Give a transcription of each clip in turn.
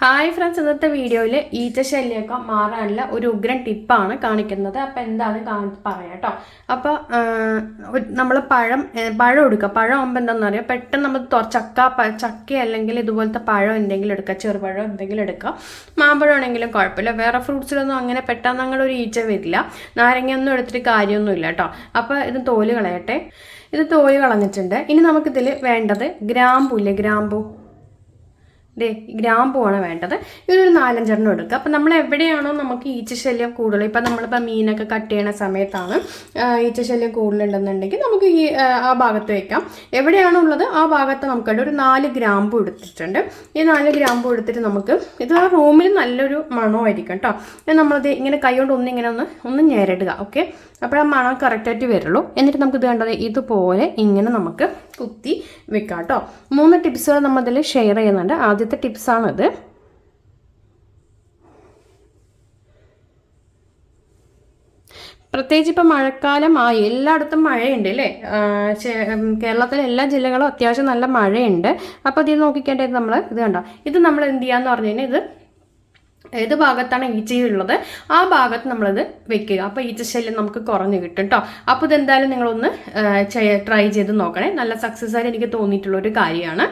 Hi friends ഇന്നത്തെ വീഡിയോയിൽ ഈച്ച ശല്യമൊക്കെ മാറാനുള്ള ഒരു ഉഗ്രൻ ടിപ്പാണ് കാണിക്കുന്നത്. അപ്പോൾ എന്താണ് കാണി പറയാം കേട്ടോ അപ്പോൾ നമ്മൾ പഴം പഴം എടുക്കുക. പഴം ആകുമ്പോൾ എന്താണെന്ന് അറിയാം? പെട്ടെന്ന് നമ്മൾ ചക്ക ചക്ക അല്ലെങ്കിൽ ഇതുപോലത്തെ പഴം എന്തെങ്കിലും എടുക്കുക. ചെറുപഴം എന്തെങ്കിലും എടുക്കുക. മാമ്പഴം ആണെങ്കിലും കുഴപ്പമില്ല. വേറെ ഫ്രൂട്ട്സിലൊന്നും അങ്ങനെ പെട്ടെന്ന് അങ്ങനെ ഒരു ഈച്ച വരില്ല. നാരങ്ങയൊന്നും എടുത്തിട്ട് കാര്യമൊന്നുമില്ല കേട്ടോ അപ്പോൾ ഇത് തോൽ കളയട്ടെ. ഇത് തോൽ കളഞ്ഞിട്ടുണ്ട്. ഇനി നമുക്കിതിൽ വേണ്ടത് ഗ്രാമ്പൂ ഇല്ലേ ഗ്രാമ്പു. ദേ ഗ്രാമ്പുവാണ് വേണ്ടത്. ഇതൊരു നാലഞ്ചെണ്ണം എടുക്കുക അപ്പം നമ്മൾ എവിടെയാണോ നമുക്ക് ഈച്ചശല്യം കൂടുതൽ ഇപ്പം നമ്മളിപ്പോൾ മീനൊക്കെ കട്ട് ചെയ്യണ സമയത്താണ് ഈച്ചശല്യം കൂടുതലുണ്ടെന്നുണ്ടെങ്കിൽ നമുക്ക് ഈ ആ, ഭാഗത്ത് വയ്ക്കാം എവിടെയാണോ ഉള്ളത് ആ ഭാഗത്ത് നമുക്ക് ഒരു നാല് ഗ്രാമ്പു എടുത്തിട്ടുണ്ട്. ഈ നാല് ഗ്രാമ്പു എടുത്തിട്ട് നമുക്ക് ഇത് ആ റൂമിൽ നല്ലൊരു മണമായിരിക്കും കേട്ടോ. നമ്മളത് ഇങ്ങനെ കൈ കൊണ്ട് ഒന്ന് ഇങ്ങനെ ഒന്ന് ഒന്ന് ഞെരടുക ഓക്കെ? അപ്പോൾ ആ മണം കറക്റ്റായിട്ട് വരുള്ളൂ. എന്നിട്ട് നമുക്ക് ഇത് കണ്ടത് ഇതുപോലെ ഇങ്ങനെ നമുക്ക് കുത്തി വെക്കാം കേട്ടോ മൂന്ന് ടിപ്സുകൾ നമ്മൾ ഇതിൽ ഷെയർ ചെയ്യുന്നുണ്ട്. ആദ്യത്തെ ടിപ്സാണിത് പ്രത്യേകിച്ച് ഇപ്പം മഴക്കാലം ആയി എല്ലായിടത്തും മഴയുണ്ട് അല്ലേ? കേരളത്തിലെ എല്ലാ ജില്ലകളും അത്യാവശ്യം നല്ല മഴയുണ്ട്. അപ്പോൾ ഇത് നോക്കിക്കേണ്ടത് നമ്മൾ ഇത് കണ്ടോ? ഇത് നമ്മൾ എന്ത് ചെയ്യാന്ന് പറഞ്ഞു കഴിഞ്ഞാൽ ഇത് ഏത് ഭാഗത്താണ് ഈച്ചയുള്ളത് ആ ഭാഗത്ത് നമ്മളിത് വെക്കുക. അപ്പോൾ ഈച്ചശല്യം നമുക്ക് കുറഞ്ഞു കിട്ടും കേട്ടോ അപ്പോൾ ഇതെന്തായാലും നിങ്ങളൊന്ന് ട്രൈ ചെയ്ത് നോക്കണേ. നല്ല സക്സസ് ആയിട്ട് എനിക്ക് തോന്നിയിട്ടുള്ള ഒരു കാര്യമാണ്.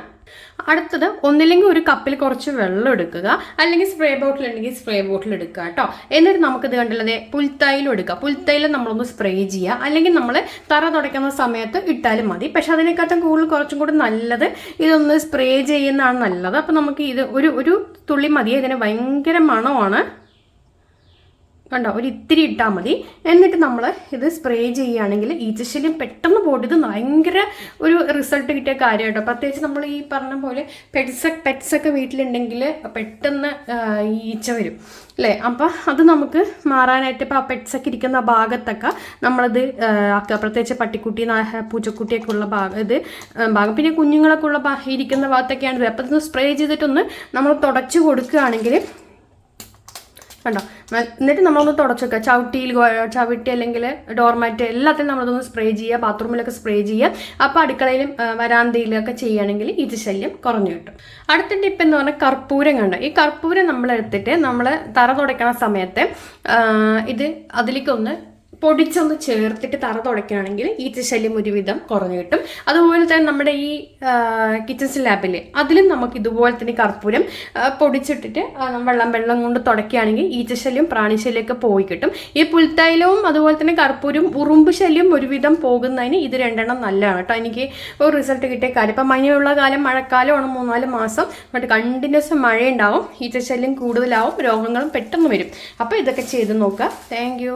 അടുത്തത് ഒന്നില്ലെങ്കിൽ ഒരു കപ്പിൽ കുറച്ച് വെള്ളം എടുക്കുക അല്ലെങ്കിൽ സ്പ്രേ ബോട്ടിൽ ഉണ്ടെങ്കിൽ സ്പ്രേ ബോട്ടിൽ എടുക്കുക കേട്ടോ എന്നിട്ട് നമുക്കിത് കണ്ടുള്ളത് പുൽത്തൈലം എടുക്കുക. പുൽത്തൈലം നമ്മളൊന്ന് സ്പ്രേ ചെയ്യുക. അല്ലെങ്കിൽ നമ്മൾ തറ തുടയ്ക്കുന്ന സമയത്ത് ഇട്ടാലും മതി. പക്ഷെ അതിനെക്കാട്ടും കൂടുതൽ കുറച്ചും കൂടി നല്ലത് ഇതൊന്ന് സ്പ്രേ ചെയ്യുന്നതാണ് നല്ലത്. അപ്പോൾ നമുക്ക് ഇത് ഒരു ഒരു തുള്ളി മതി ഇതിന് ഭയങ്കര മണമാണ്. കണ്ടോ? ഒരു ഇത്തിരി ഇട്ടാൽ മതി. എന്നിട്ട് നമ്മൾ ഇത് സ്പ്രേ ചെയ്യുകയാണെങ്കിൽ ഈച്ചശല്യം പെട്ടെന്ന് പോയിട്ട് ഇത് ഭയങ്കര ഒരു റിസൾട്ട് കിട്ടിയ കാര്യം കേട്ടോ പ്രത്യേകിച്ച് നമ്മൾ ഈ പറഞ്ഞ പോലെ പെറ്റ്സ് പെറ്റ്സ് ഒക്കെ വീട്ടിലുണ്ടെങ്കിൽ പെട്ടെന്ന് ഈച്ച വരും. അല്ലേ? അപ്പം അത് നമുക്ക് മാറാനായിട്ട് ഇപ്പോൾ ആ പെറ്റ്സ് ഒക്കെ ഇരിക്കുന്ന ഭാഗത്തൊക്കെ നമ്മളത് ആക്കുക. പ്രത്യേകിച്ച് പട്ടിക്കുട്ടി പൂച്ചക്കുട്ടിയൊക്കെ ഉള്ള ഭാഗം ഇത് ഭാഗം. പിന്നെ കുഞ്ഞുങ്ങളൊക്കെ ഉള്ള ഇരിക്കുന്ന ഭാഗത്തൊക്കെയാണ് ഇത്. അപ്പം ഇതൊന്ന് സ്പ്രേ ചെയ്തിട്ടൊന്ന് നമ്മൾ തുടച്ച് കൊടുക്കുകയാണെങ്കിൽ കണ്ടോ? എന്നിട്ട് നമ്മളൊന്ന് തുടച്ചൊക്കെ. ചവിട്ടിയിൽ ചവിട്ടി അല്ലെങ്കിൽ ഡോർമാറ്റ് എല്ലാത്തിലും നമ്മളതൊന്ന് സ്പ്രേ ചെയ്യുക. ബാത്റൂമിലൊക്കെ സ്പ്രേ ചെയ്യുക. അപ്പോൾ അടുക്കളയിലും വരാന്തയിലൊക്കെ ചെയ്യുകയാണെങ്കിൽ ഇത് ശല്യം കുറഞ്ഞു കിട്ടും. അടുത്ത ടിപ്പ് എന്ന് പറഞ്ഞാൽ കർപ്പൂരം കണ്ടോ? ഈ കർപ്പൂരം നമ്മൾ എടുത്തിട്ട് നമ്മൾ തറ തുടയ്ക്കണ സമയത്ത് ഇത് അതിലേക്കൊന്ന് പൊടിച്ചൊന്ന് ചേർത്തിട്ട് തറ തുടയ്ക്കുകയാണെങ്കിൽ ഈച്ചശല്യം ഒരുവിധം കുറഞ്ഞു കിട്ടും. അതുപോലെ തന്നെ നമ്മുടെ ഈ കിച്ചൺ സ്ലാബിൽ അതിലും നമുക്ക് ഇതുപോലെ തന്നെ കർപ്പൂരം പൊടിച്ചിട്ടിട്ട് വെള്ളം വെള്ളം കൊണ്ട് തുടയ്ക്കുകയാണെങ്കിൽ ഈച്ചശല്യം പ്രാണിശല്യമൊക്കെ പോയി കിട്ടും. ഈ പുൽത്തൈലവും അതുപോലെ തന്നെ കർപ്പൂരും ഉറുമ്പ് ശല്യം ഒരുവിധം പോകുന്നതിന് ഇത് രണ്ടെണ്ണം നല്ലതാണ് കേട്ടോ. എനിക്ക് ഒരു റിസൾട്ട് കിട്ടിയ കാര്യം. ഇപ്പം മഞ്ഞുള്ള കാലം മഴക്കാലമാണ് മൂന്നാൽ മാസം. But continuous മഴയുണ്ടാവും. ഈച്ചശല്യം കൂടുതലാവും രോഗങ്ങളും പെട്ടെന്ന് വരും. അപ്പോൾ ഇതൊക്കെ ചെയ്ത് നോക്കുക. താങ്ക്